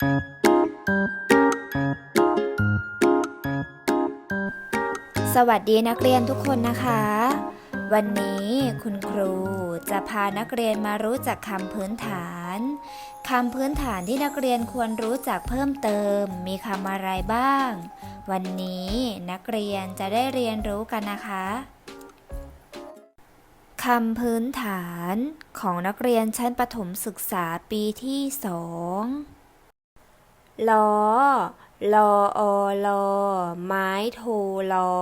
สวัสดีนักเรียนทุกคนนะคะ วันนี้คุณครูจะพานักเรียนมารู้จักคำพื้นฐานคำพื้นฐานที่นักเรียนควรรู้จักเพิ่มเติม มีคำอะไรบ้าง วันนี้นักเรียนจะได้เรียนรู้กันนะคะคำพื้นฐานของนักเรียนชั้นประถมศึกษาปีที่สอง ล้อลออลอ ไม้โทล้อ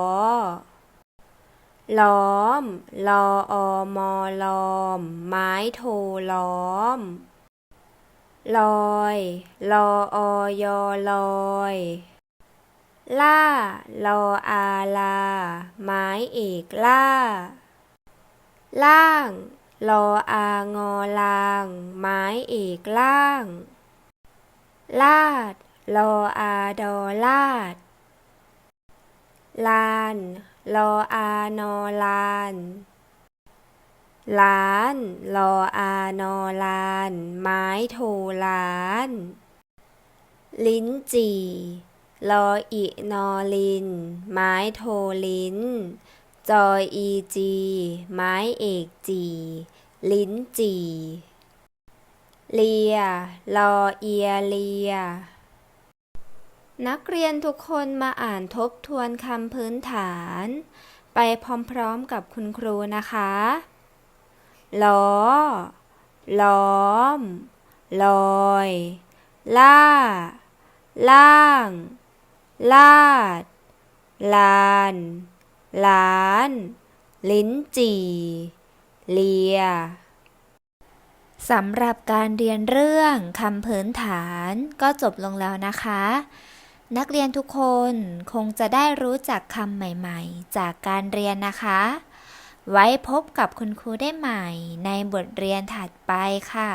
ล้อม ลออมอลอม ไม้โทล้อม ลอย ลออยอลอย ล่า ลออาลา ไม้เอกล่า ล่าง ลออางอลาง ไม้เอกล่าง ลาด ลออาดอลาด ลาน ลออานอลาน ล้าน ลออานอลาน ไม้โทล้าน ลิ้นจี่ ลออินอลิน ไม้โทลิ้น จอยอีจี ไม้เอกจี ลิ้นจี่ เลีย ลอเอียเลีย นักเรียนทุกคนมาอ่านทบทวนคำพื้นฐาน ไปพร้อมๆกับคุณครูนะคะล้อ ล้อม ลอย ล่า ล่าง ลาด ลาน ล้าน ลิ้นจี่ เลีย สำหรับการเรียนเรื่องคำพื้นฐานก็จบลงแล้วนะคะ นักเรียนทุกคนคงจะได้รู้จักคำใหม่ๆ จากการเรียนนะคะ ไว้พบกับคุณครูได้ใหม่ในบทเรียนถัดไปค่ะ